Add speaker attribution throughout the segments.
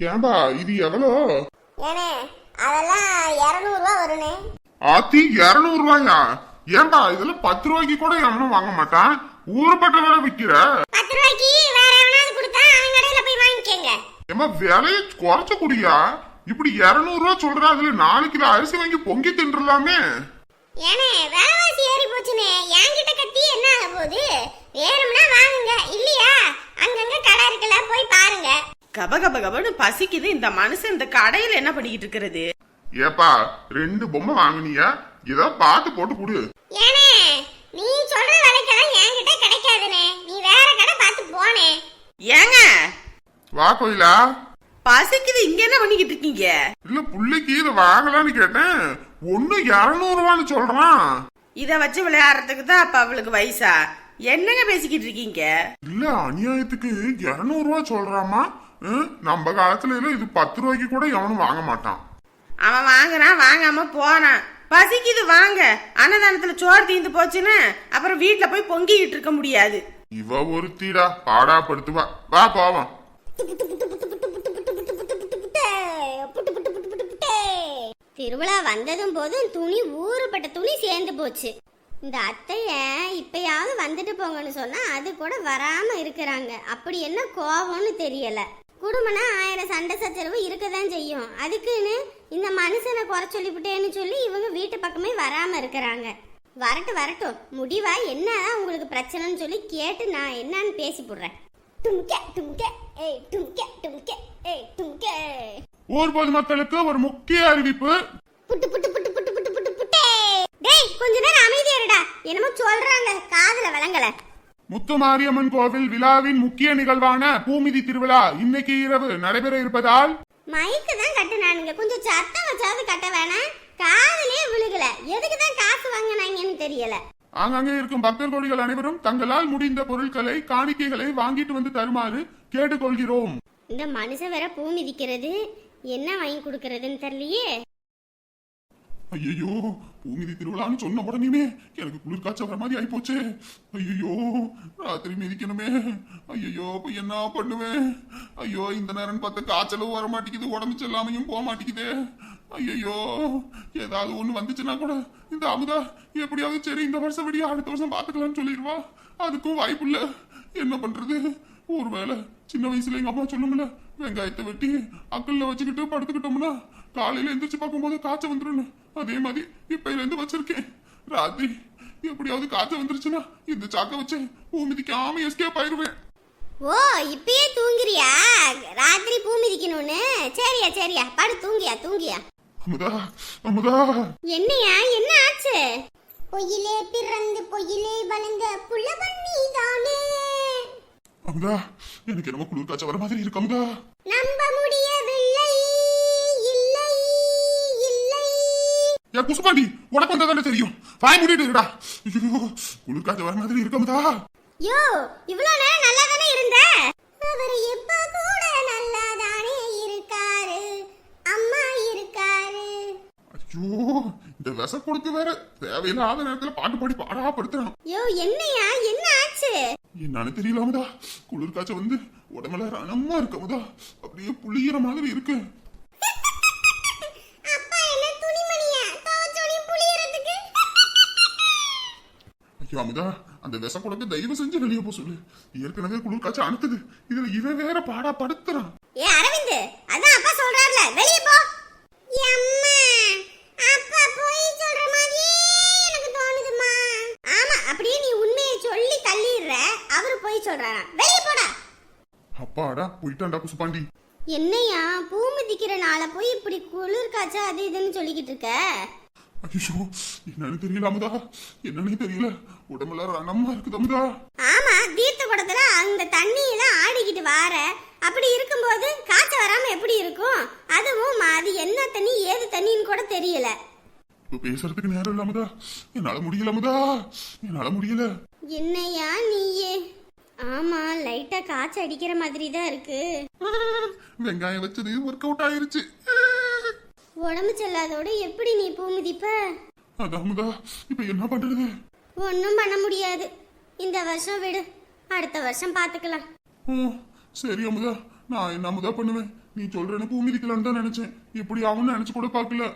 Speaker 1: ஏன்பா இது எவ்வளோ?
Speaker 2: ஏனே அதெல்லாம் இரநூறுவா வருண்ணே
Speaker 1: ஆத்தி இருநூறு ரூபாயா ஏன்பா இதெல்லாம் பத்து ரூபாய்க்கு கூட எவனும் வாங்க மாட்டான்? ஊருப்பட்ட விலை விக்கிற.
Speaker 2: பத்து ரூபாய்க்கு வேற எவனாவது கொடுத்தா அவன் கடையில போய் வாங்கிக்கங்க.
Speaker 1: ஏமா விலையை குறைச்ச குடியா? இப்படி இருநூறு ரூபா சொல்ற அதுல நாலு கிலோ அரிசி வாங்கி பொங்கி தின்றலாமே
Speaker 2: ஏனே விலைவாசி ஏறி போச்சுனே என்கிட்ட கத்தி என்ன ஆக போகுது வேணும்னா வாங்குங்க இல்லையா அங்கங்க கடை இருக்குல்ல போய் பாருங்க
Speaker 3: கப கப கபன்னு பசிக்குது. இந்த மனுஷன் இந்த கடையில என்ன பண்ணிக்கிட்டு இருக்கிறது?
Speaker 1: ஏப்பா ரெண்டு பொம்மை வாங்குனியா? ஏதோ பார்த்து போட்டு கொடு.
Speaker 2: ஏனே நீ சொல்ற விலைக்கெல்லாம் என்கிட்ட கிடைக்காதுனே. நீ வேற கடை பார்த்து போனே.
Speaker 3: ஏங்க?
Speaker 1: வா கோயிலா.
Speaker 3: பசிக்குது. இங்க என்ன பண்ணிக்கிட்டு இருக்கீங்க?
Speaker 1: இல்ல புள்ளைக்கு இதை வாங்கலான்னு கேட்டேன். ஒண்ணு இருநூறு ரூபான்னு சொல்றான்.
Speaker 3: இத வச்சு விளையாடுறதுக்கு தான் அப்ப அவளுக்கு வயசா? என்னங்க பேசிக்கிட்டு இருக்கீங்க?
Speaker 1: இல்ல அநியாயத்துக்கு இருநூறு ரூபா சொல்றாமா? நம்ம காலத்துல எல்லாம் இது பத்து ரூபாய்க்கு கூட எவனும் வாங்க மாட்டான்.
Speaker 3: அவன் வாங்குறான் வாங்காம போனான். பசிக்குது வாங்க. அன்னதானத்துல சோறு தீந்து போச்சுன்னு அப்புறம் வீட்ல போய் பொங்கிக்கிட்டு இருக்க முடியாது.
Speaker 1: இவ ஒருத்திடா பாடா படுத்துவா. வா போவோம்.
Speaker 2: திருவிழா வந்ததும் போதும் துணி ஊறுபட்ட துணி சேர்ந்து போச்சு. இந்த அத்தைய இப்பயாவது வந்துட்டு போங்கன்னு சொன்னா அது கூட வராம இருக்கிறாங்க. அப்படி என்ன கோவம்னு தெரியல. குடும்பம்னா ஆயிரம் சண்டை சச்சரவு இருக்கதான் செய்யும். அதுக்குன்னு இந்த மனுஷனை குறை சொல்லிவிட்டேன்னு சொல்லி இவங்க வீட்டு பக்கமே வராம இருக்கிறாங்க. வரட்டும் வரட்டும். முடிவா? என்னதான் உங்களுக்கு பிரச்சனைன்னு சொல்லி கேட்டு நான் என்னன்னு பேசி போடுறேன். டும்கே டும்கே ஏய் டும்கே டும்கே ஏய் டும்கே.
Speaker 1: ஊர் பொதுமக்களுக்கு ஒரு முக்கிய அறிவிப்பு.
Speaker 2: புட்டு புட்டு புட்டு புட்டு புட்டு புட்டு புட்டே. டேய் கொஞ்ச நேரம் அமைதியா இருடா. என்னமோ சொல்றாங்க காதுல விளங்கல.
Speaker 1: முத்துமாரியம்மன் கோவில் விழாவின் முக்கிய நிகழ்வான பூமிதி திருவிழா இன்னைக்கு இரவு நடைபெற இருப்பதால்
Speaker 2: மைக்கு தான் கட்டுனானுங்க. கொஞ்சம் சத்தம் வச்சாவது கட்ட வேணாம். காதுலயே விழுகல. எதுக்கு தான் காசு வாங்கினாங்கன்னு தெரியல.
Speaker 1: ஆங்காங்கே இருக்கும் பக்தர் கோடிகள் அனைவரும் தங்களால் முடிந்த பொருட்களை காணிக்கைகளை வாங்கிட்டு வந்து தருமாறு கேட்டுக்கொள்கிறோம்.
Speaker 2: இந்த மனுஷன் வேற பூ மிதிக்கிறது. என்ன வாங்கி கொடுக்கறதுன்னு தெரியலையே.
Speaker 1: ஐயோ பூமிதி திருவிழான்னு சொன்ன உடனேமே எனக்கு குளிர் காய்ச்சல் வர மாதிரி ஆயிப்போச்சே. ஐயோ ராத்திரி மிதிக்கணுமே. ஐயோ இப்போ என்ன பண்ணுவேன் ஐயோ இந்த நேரம் பார்த்து காய்ச்சலும் வர மாட்டேங்குது உடம்பு செல்லாமையும் போக மாட்டேங்குதே. ஐயோ ஏதாவது ஒன்று வந்துச்சுன்னா கூட இந்த அமுதா எப்படியாவது சரி இந்த வருஷம் விடிய அடுத்த வருஷம் பார்த்துக்கலாம்னு சொல்லிடுவா. அதுக்கும் வாய்ப்பு இல்லை. என்ன பண்ணுறது ஒருவேளை சின்ன வயசுல எங்கள் அம்மா சொல்லுமில்ல வெங்காயத்தை வெட்டி அக்கல்ல வச்சுக்கிட்டு படுத்துக்கிட்டோம்னா காலையில் எந்திரிச்சு பார்க்கும்போது காய்ச்சல் வந்துடும் அதே மாதிரி இப்பையில இருந்து வச்சிருக்கேன். ராத்திரி எப்படியாவது காய்ச்சல் வந்துருச்சுன்னா இந்த சாக்க வச்சு பூமிதிக்காம எஸ்கேப் ஆயிருவேன்.
Speaker 2: ஓ இப்பயே தூங்குறியா? ராத்திரி பூ மிதிக்கணும்னு சரியா சரியா. படு தூங்கியா தூங்கியா.
Speaker 1: அமுதா அமுதா.
Speaker 2: என்னையா? என்ன ஆச்சு? பொய்யிலே பிறந்து பொய்யிலே வளர்ந்த புள்ள பண்ணி தானே
Speaker 1: அமுதா எனக்கு என்னமோ குளிர் காய்ச்சல் வர மாதிரி இருக்கு அமுதா.
Speaker 2: நம்ப முடியவில்லை.
Speaker 1: ஏன் குசுபாண்டி உனக்கு வந்தா தெரியும். வாய் மூடிட்டு இருடா. ஐயோ குளிர் காய்ச்சல் வர மாதிரி இருக்கு அமுதா
Speaker 2: யோ இவ்வளவு நேரம் நல்லா தானே இருந்த? அவர் எப்ப கூட நல்லா தானே இருக்காரு. அம்மா இருக்காரு.
Speaker 1: ஐயோ இந்த விச கொடுத்து வேற தேவையில்லாத நேரத்துல பாட்டு பாடி பாடா படுத்துறான்
Speaker 2: யோ என்னையா? என்ன ஆச்சு?
Speaker 1: என்னன்னு தெரியல அமுதா குளிர் காய்ச்சல் வந்து உடம்புல ரணமா இருக்கு அமுதா அப்படியே புளியிற மாதிரி இருக்கு
Speaker 2: அப்பா என்ன துணிமணியா துவச்சோனி புளியறதுக்கு
Speaker 1: ஐயோ அமுதா அந்த விச கொடுக்க தயவு செஞ்சு வெளியே போ சொல்லு. ஏற்கனவே குளிர் காய்ச்சல் அனுத்துது இதுல இவன் வேற பாடா படுத்துறான்.
Speaker 2: ஏ அரவிந்த் அதான் அப்பா சொல்றாருல வெளிய போ. அம்மா அப்பா போய் சொல்ற மாதிரியே எனக்கு தோணுதுமா ஆமா அப்படியே நீ உண்மையை சொல்லி தள்ளிடுற. அவரு போய் சொல்றாராம். வெளிய போடா.
Speaker 1: அப்பாடா போயிட்டான்டா குசுபாண்டி.
Speaker 2: என்னையா பூ மிதிக்கிற நாள போய் இப்படி குளிர் காய்ச்சா அது இதுன்னு சொல்லிக்கிட்டு இருக்க?
Speaker 1: ஐயோ என்னன்னு தெரியல அமுதா. என்னன்னு தெரியல. உடம்புல ரணமா இருக்குது அமுதா.
Speaker 2: ஆமா தீர்த்த குடத்துல அந்த தண்ணியில ஆடிக்கிட்டு வார. அப்படி இருக்கும்போது காய்ச்ச வராம எப்படி இருக்கும்? அதுவும் அது என்ன தண்ணி ஏது தண்ணின்னு கூட தெரியல.
Speaker 1: இப்ப பேசுறதுக்கு நேரம் இல்ல அமுதா. என்னால முடியல அமுதா. என்னால முடியல.
Speaker 2: என்னையா நீயே? ஆமா லைட்டா காய்ச்ச அடிக்கிற மாதிரி தான் இருக்கு.
Speaker 1: வெங்காயம் வச்சது ஒர்க் அவுட் ஆயிருச்சு.
Speaker 2: உடம்பு செல்லாதோட எப்படி நீ பூ மிதிப்ப?
Speaker 1: அதான் அமுதா இப்ப என்ன பண்றது?
Speaker 2: ஒன்றும் பண்ண முடியாது. இந்த வருஷம் விடு. அடுத்த வருஷம் பார்த்துக்கலாம்
Speaker 1: ஓ சரி அமுதா நான் என்ன முதல் பண்ணுவேன்? நீ சொல்றேன்னு பூ மிதிக்கலான்னு தான் நினைச்சேன். இப்படி ஆகும்னு நினைச்சு கூட பார்க்கல.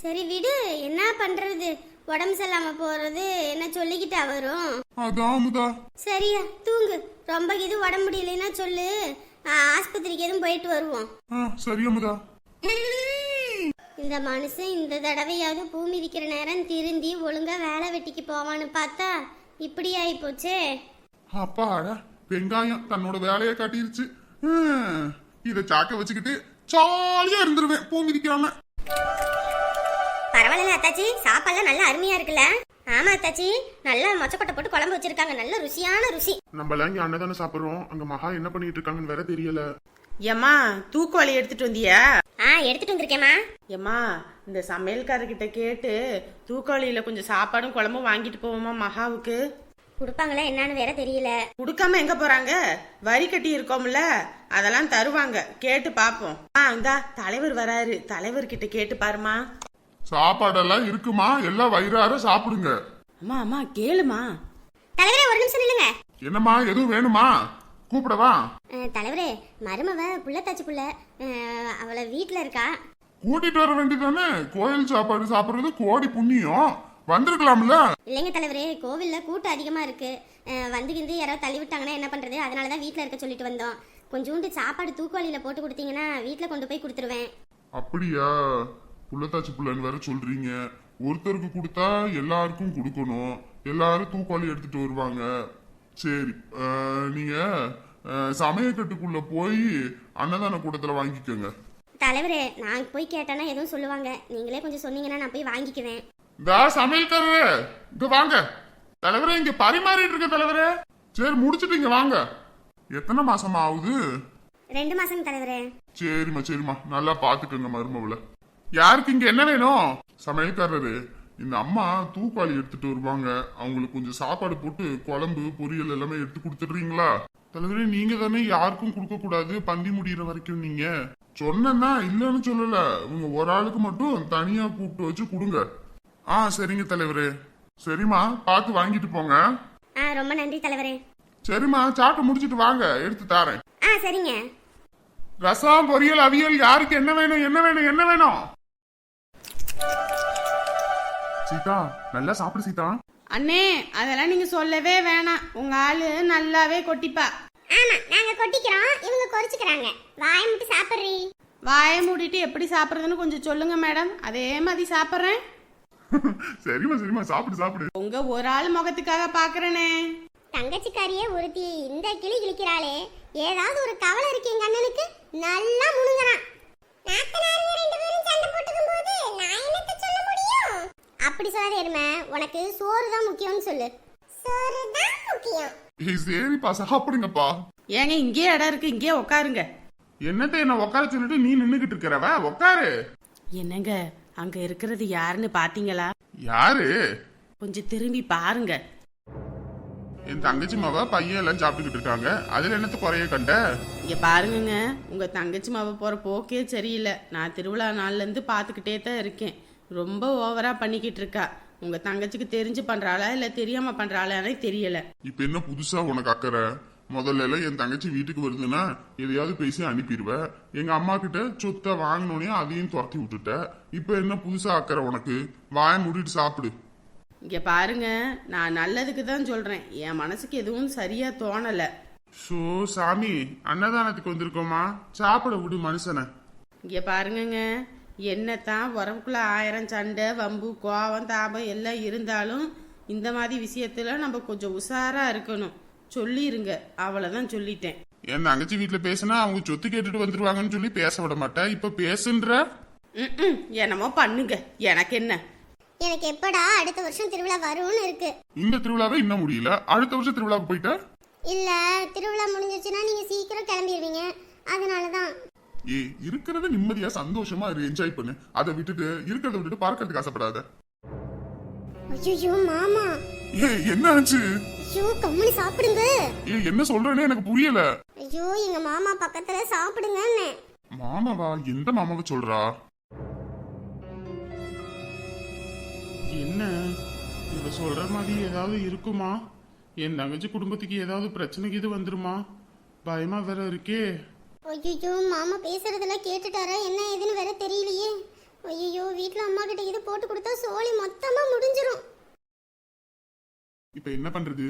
Speaker 2: சரி விடு என்ன பண்றது? உடம்பு சரியில்லாம போறது என்ன சொல்லிக்கிட்டா வரும்
Speaker 1: அதான் அமுதா.
Speaker 2: சரியா தூங்கு. ரொம்ப இது உடம்பு முடியலைன்னா சொல்லு. ஆஸ்பத்திரிக்கு எதுவும் போயிட்டு வருவோம்.
Speaker 1: சரி அமுதா.
Speaker 2: இந்த மனுஷன் இந்த தடவையாவது பூ மிதிக்கிற நேரம் திருந்தி ஒழுங்கா வேலை வெட்டிக்கு போவான்னு பார்த்தா இப்படி ஆயி போச்சே.
Speaker 1: அப்பாடா வெங்காயம் தன்னோட வேலையை காட்டிருச்சு. இத சாக்க வச்சுக்கிட்டு ஜாலியா இருந்துருவேன் பூ மிதிக்காம
Speaker 2: பரவாயில்ல அத்தாச்சி சாப்பாடுலாம் நல்லா அருமையா இருக்குல்ல? ஆமா அத்தாச்சி நல்லா மொச்சக்கொட்டை போட்டு குழம்பு வச்சிருக்காங்க. நல்ல ருசியான ருசி.
Speaker 1: நம்ம எல்லாம் இங்க அன்னதானே சாப்பிடுறோம். அங்க மகா என்ன பண்ணிட்டு இருக்காங்கன்னு வேற தெரியல.
Speaker 3: ஏம்மா தூக்குவாளி எடுத்துட்டு வந்தியா?
Speaker 2: ஆ எடுத்துட்டு வந்திருக்கேம்மா.
Speaker 3: ஏம்மா இந்த சமையல்காரர்கிட்ட கேட்டு தூக்குவாளியில கொஞ்சம் சாப்பாடும் குழம்பும் வாங்கிட்டு போவோமா மகாவுக்கு?
Speaker 2: கொடுப்பாங்களா என்னன்னு வேற தெரியல.
Speaker 3: கொடுக்காம எங்க போறாங்க? வரி கட்டி இருக்கோம்ல அதெல்லாம் தருவாங்க. கேட்டு பாப்போம். ஆ இந்தா தலைவர் வராரு. தலைவர்கிட்ட கேட்டு பாருமா
Speaker 1: சாப்பாடெல்லாம் இருக்குமா? எல்லாம் வயிறார சாப்பிடுங்க.
Speaker 3: அம்மா அம்மா கேளுமா
Speaker 2: தலைவரே ஒரு நிமிஷம் நில்லுங்க.
Speaker 1: என்னம்மா எதுவும் வேணுமா? கூப்பிடவா?
Speaker 2: தலைவரே மருமவ புள்ளத்தாச்சி புள்ள அவளை வீட்ல இருக்கா?
Speaker 1: கூட்டிட்டு வர வேண்டியதானே கோயில் சாப்பாடு சாப்பிடுறது கோடி புண்ணியம். வந்திருக்கலாம்ல?
Speaker 2: இல்லைங்க தலைவரே கோவில்ல கூட்டம் அதிகமா இருக்கு. வந்து கிந்து யாராவது தள்ளி விட்டாங்கன்னா என்ன பண்றது? அதனால தான் வீட்ல இருக்க சொல்லிட்டு வந்தோம். கொஞ்சோண்டு சாப்பாடு தூக்குவாளியில போட்டு கொடுத்தீங்கன்னா வீட்ல கொண்டு போய் கொடுத்துருவேன்.
Speaker 1: அப்படியா? புள்ளத்தாச்சி புள்ளன்னு வேற சொல்றீங்க. ஒருத்தருக்கு கொடுத்தா எல்லாருக்கும் கொடுக்கணும். எல்லாரும் தூக்காளி எடுத்துட்டு வருவாங்க. சரி நீங்க சமயக்கட்டுக்குள்ள போய் அன்னதான கூடத்துல வாங்கிக்கோங்க.
Speaker 2: தலைவரே நான் போய் கேட்டேன்னா எதுவும் சொல்லுவாங்க. நீங்களே கொஞ்சம் சொன்னீங்கன்னா நான் போய் வாங்கிக்குவேன்.
Speaker 1: இந்த சமையல்காரரு இங்க வாங்க. தலைவரே இங்க பரிமாறிட்டு இருக்க தலைவரே. சரி முடிச்சிட்டு இங்க வாங்க. எத்தனை மாசமா ஆகுது?
Speaker 2: ரெண்டு மாசம் தலைவரே.
Speaker 1: சரிம்மா சரிம்மா. நல்லா பாத்துக்கோங்க மருமவுல யாருக்கு இங்க என்ன வேணும்? சமையல்காரரு. இந்த அம்மா தூக்காளி எடுத்துட்டு வருவாங்க. அவங்களுக்கு கொஞ்சம் சாப்பாடு போட்டு குழம்பு பொரியல் எல்லாமே எடுத்து கொடுத்துடுறீங்களா? தலைவரே நீங்க தானே யாருக்கும் கொடுக்க கூடாது. பந்தி முடியிற வரைக்கும் நீங்க. சொன்னா இல்லைன்னு சொல்லல. இவங்க ஒரு ஆளுக்கு மட்டும் தனியா கூப்பிட்டு வச்சு கொடுங்க. ஆ சரிங்க தலைவரே. சரிம்மா பார்த்து வாங்கிட்டு போங்க.
Speaker 2: ஆ ரொம்ப நன்றி தலைவரே.
Speaker 1: சரிம்மா சாப்பிட்டு முடிச்சிட்டு வாங்க. எடுத்து தாரேன்.
Speaker 2: ஆ சரிங்க.
Speaker 1: ரசம் பொரியல் அவியல் யாருக்கு என்ன வேணும் என்ன வேணும் என்ன வேணும்? சீதா நல்லா சாப்பிடு சீதா.
Speaker 3: அண்ணே அதெல்லாம் நீங்க சொல்லவே வேணாம். உங்க ஆளு நல்லாவே கொட்டிப்பா.
Speaker 2: ஆமா நாங்க கொட்டிக்கிறோம். இவங்க குறைச்சிக்கிறாங்க. வாய் மட்டும் சாப்பிடுறீ?
Speaker 3: வாயை மூடிட்டு எப்படி சாப்பிடுறதுன்னு கொஞ்சம் சொல்லுங்க மேடம். அதே மாதிரி சாப்பிட்றேன்.
Speaker 1: சரிம்மா சரிம்மா சாப்பிடு சாப்பிடு.
Speaker 3: உங்க ஒரு ஆள் முகத்துக்காக பாக்குறேனே
Speaker 2: தங்கச்சிக்காரியே ஒருத்தி இந்த கிளி கிழிக்கிறாளே ஏதாவது ஒரு கவலை இருக்கு எங்க அண்ணனுக்கு? நல்லா முணுங்கறான். அப்படி சொல்லாத எருமை. உனக்கு சோறு தான் முக்கியம்னு சொல்லு. சோறு தான் முக்கியம்.
Speaker 1: சரிப்பா சாப்பிடுங்கப்பா.
Speaker 3: ஏங்க இங்கேயே இடம் இருக்கு இங்கேயே உட்காருங்க
Speaker 1: என்னத்த என்ன உட்கார சொல்லிட்டு நீ நின்னுகிட்டு இருக்கிறவ? உட்காரு
Speaker 3: என்னங்க அங்க இருக்கிறது யாருன்னு பாத்தீங்களா?
Speaker 1: யாரு?
Speaker 3: கொஞ்சம் திரும்பி பாருங்க.
Speaker 1: என் தங்கச்சி மாவ பையன் எல்லாம் சாப்பிட்டுக்கிட்டு இருக்காங்க. அதுல என்னத்த குறைய கண்ட?
Speaker 3: இங்க பாருங்கங்க உங்க தங்கச்சி மாவ போற போக்கே சரியில்லை. நான் திருவிழா நாள்ல இருந்து பாத்துக்கிட்டே தான் இருக்கேன். ரொம்ப ஓவரா பண்ணிக்கிட்டு இருக்கா? உங்க தங்கச்சிக்கு தெரிஞ்சு பண்றாளா இல்ல தெரியாம பண்றாளானே தெரியல.
Speaker 1: இப்ப என்ன புதுசா உனக்கு அக்கறை? முதல்ல எல்லாம் என் தங்கச்சி வீட்டுக்கு வருதுன்னா எதையாவது பேசி அனுப்பிடுவ. எங்க அம்மா கிட்ட சொத்தை வாங்கினோடனே அதையும் துரத்தி விட்டுட்ட. இப்ப என்ன புதுசா அக்கறை உனக்கு? வாய மூடிட்டு சாப்பிடு.
Speaker 3: இங்க பாருங்க நான் நல்லதுக்கு தான் சொல்றேன். என் மனசுக்கு எதுவும் சரியா தோணல.
Speaker 1: ஷோ சாமி அன்னதானத்துக்கு வந்திருக்கோமா? சாப்பிட விடு மனுஷனை.
Speaker 3: இங்க பாருங்கங்க என்னத்தான் உறவுக்குள்ள ஆயிரம் சண்டை வம்பு கோவம் தாபம் எல்லாம் இருந்தாலும் இந்த மாதிரி விஷயத்துல நம்ம கொஞ்சம் உஷாரா இருக்கணும். சொல்லிருங்க. அவ்வளவுதான் சொல்லிட்டேன்.
Speaker 1: என் தங்கச்சி வீட்டுல பேசினா அவங்க சொத்து கேட்டுட்டு வந்துருவாங்கன்னு சொல்லி பேச விட மாட்டேன் இப்ப பேசுன்ற.
Speaker 3: என்னமோ பண்ணுங்க. எனக்கு என்ன?
Speaker 2: எனக்கு எப்படா அடுத்த வருஷம் திருவிழா வரும்னு இருக்கு.
Speaker 1: இந்த திருவிழாவே இன்னும் முடியல. அடுத்த வருஷம் திருவிழாவுக்கு போயிட்ட?
Speaker 2: இல்ல திருவிழா முடிஞ்சிச்சுன்னா நீங்க சீக்கிரம் கிளம்பிடுவீங்க அதனாலதான்.
Speaker 1: ஏ இருக்கிறத நிம்மதியா சந்தோஷமா என்ஜாய் பண்ணு. அதை விட்டுட்டு இருக்கிறத விட்டுட்டு பார்க்கறதுக்கு ஆசைப்படாத.
Speaker 2: ஐயோ மாமா.
Speaker 1: ஏ என்ன ஆச்சு?
Speaker 2: ஐயோ கம்முனு சாப்பிடுங்க.
Speaker 1: ஏ என்ன சொல்றேன்னு எனக்கு புரியல.
Speaker 2: ஐயோ எங்க மாமா பக்கத்துல சாப்பிடுங்கன்னு.
Speaker 1: மாமாவா? எந்த மாமாவை சொல்றா? என்ன? இவ சொல்ற மாதிரி ஏதாவது இருக்குமா? என் தங்கச்சி குடும்பத்துக்கு ஏதாவது பிரச்சனைக்கு இது வந்துருமா? பயமா வேற இருக்கே.
Speaker 2: ஐயோ மாமா பேசுறதெல்லாம் கேட்டுட்டாரா? என்ன ஏதுன்னு வேற தெரியலையே. ஐயோ வீட்டில் அம்மா கிட்ட இது போட்டு கொடுத்தா சோழி மொத்தமா முடிஞ்சிரும்.
Speaker 1: இப்ப என்ன பண்றது?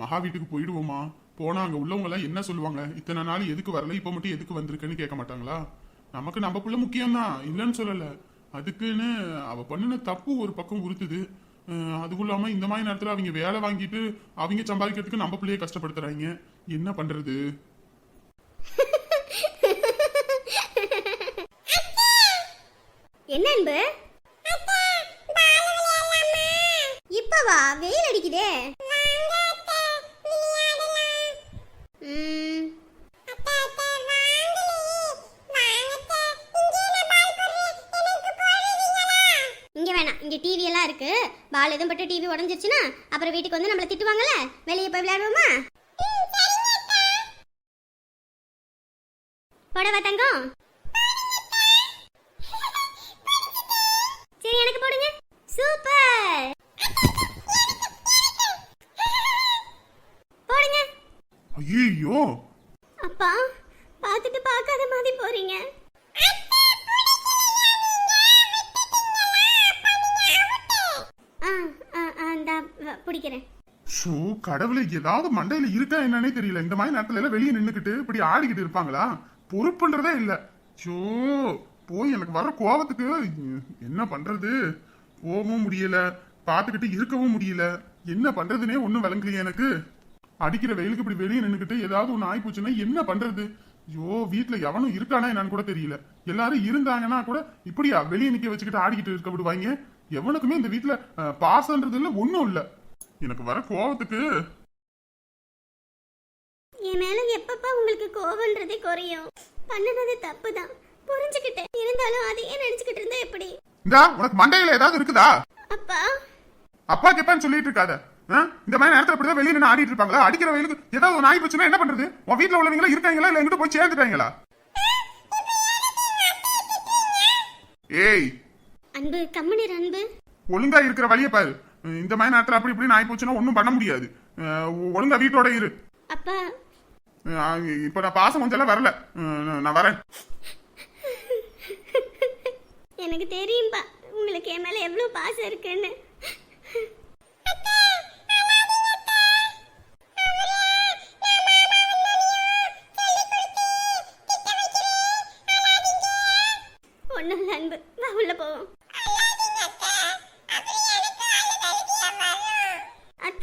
Speaker 1: மகா வீட்டுக்கு போயிடுவோமா? போனா அங்க உள்ளவங்க எல்லாம் என்ன சொல்லுவாங்க? இத்தனை நாள் எதுக்கு வரல? இப்ப மட்டும் எதுக்கு வந்திருக்குன்னு கேட்க மாட்டாங்களா? நமக்கு நம்ம புள்ள முக்கியம்தான். இல்லைன்னு சொல்லல. அதுக்குன்னு அவ பண்ணின தப்பு ஒரு பக்கம் உறுத்துது. அதுவும் இல்லாம இந்த மாதிரி நேரத்துல அவங்க வேலை வாங்கிட்டு அவங்க சம்பாதிக்கிறதுக்கு நம்ம பிள்ளைய கஷ்டப்படுத்துறாங்க. என்ன பண்றது?
Speaker 2: என்ன அன்பு? இப்பவா? வெயில் அடிக்குதே. இங்க வேணாம். இங்க டிவி எல்லாம் இருக்கு. பால் எதுவும் பட்டு டிவி உடஞ்சிருச்சுன்னா அப்புறம் வீட்டுக்கு வந்து நம்மள திட்டுவாங்கல்ல? வெளியே போய் விளையாடுவோமா? புடவை தங்கம் சரி எனக்கு போடுங்க சூப்பர் போடுங்க
Speaker 1: ஐயோ
Speaker 2: அப்பா பார்த்துட்டு பார்க்காத மாதிரி போறீங்க ஆ ஆ ஆ இந்தா வ- பிடிக்கிறேன்
Speaker 1: கடவுளுக்கு ஏதாவது மண்டையில இருக்கா என்னன்னே தெரியல. இந்த மாதிரி நேரத்துல எல்லாம் வெளியே நின்னுக்கிட்டு இப்படி ஆடிக்கிட்டு இருப்பாங்களா? பொறுப்புன்றதே இல்ல. ஷோ போய் எனக்கு வர கோபத்துக்கு என்ன பண்றது? போகவும் முடியல. பார்த்துக்கிட்டு இருக்கவும் முடியல. என்ன பண்றதுனே ஒண்ணும் விளங்கலையே எனக்கு. அடிக்கிற வெயிலுக்கு இப்படி வெளியே நின்னுக்கிட்டு ஏதாவது ஒண்ணு ஆகி போச்சுன்னா என்ன பண்றது? ஐயோ வீட்டில் எவனும் இருக்கானா என்னன்னு கூட தெரியல. எல்லாரும் இருந்தாங்கன்னா கூட இப்படியா வெளியே நிக்க வச்சுக்கிட்டு ஆடிக்கிட்டு இருக்க விடுவாங்க? எவனுக்குமே இந்த வீட்டில் பாசன்றது இல்லை இல்ல இல்லை. எனக்கு வர கோவத்துக்கு.
Speaker 2: என் மேல எப்பப்பா உங்களுக்கு கோவன்றதே குறையும். பண்ணுனது தப்பு தான் புரிஞ்சுக்கிட்டேன். இருந்தாலும் அதையே நினைச்சுக்கிட்டு இருந்தா எப்படி?
Speaker 1: இந்தா உனக்கு மண்டையில ஏதாவது இருக்குதா?
Speaker 2: அப்பா.
Speaker 1: அப்பா கேப்பான்னு சொல்லிட்டு இருக்காத? இந்த மாதிரி நேரத்துல இப்படிதான் வெளியே நின்று ஆடிட்டு இருப்பாங்களா? அடிக்கிற வெயிலுக்கு ஏதாவது ஒரு நாய் போச்சுன்னா என்ன பண்றது? உன் வீட்ல உள்ளவங்களா இருக்காங்களா? இல்ல எங்கிட்ட போய் சேர்ந்துட்டாங்களா? ஏய்
Speaker 2: அன்பு கம்மனிர் அன்பு.
Speaker 1: ஒழுங்கா இருக்கிற வழியை பாரு. இந்த மாதிரி நேரத்துல அப்படி இப்படி நாய் போச்சுன்னா ஒன்றும் பண்ண முடியாது. ஒழுங்கா வீட்டோட இரு.
Speaker 2: அப்பா.
Speaker 1: இப்ப நான் பாசம் கொஞ்சம் வரல. நான் வரேன்.
Speaker 2: எனக்கு தெரியும்பா உங்களுக்கு என் மேல எவ்வளவு பாசம் இருக்குன்னு. ஒண்ணும் அன்பு வா உள்ள போவோம்.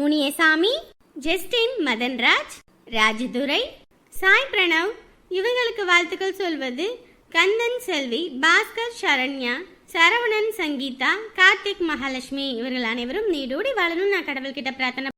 Speaker 2: முனியசாமி ஜஸ்டின் மதன்ராஜ் ராஜதுரை சாய் பிரணவ். இவங்களுக்கு வாழ்த்துக்கள் சொல்வது கந்தன் செல்வி பாஸ்கர் சரண்யா சரவணன் சங்கீதா கார்த்திக் மகாலட்சுமி. இவர்கள் அனைவரும் நீடோடி வாழணும். நான் கடவுள்கிட்ட பிரார்த்தனை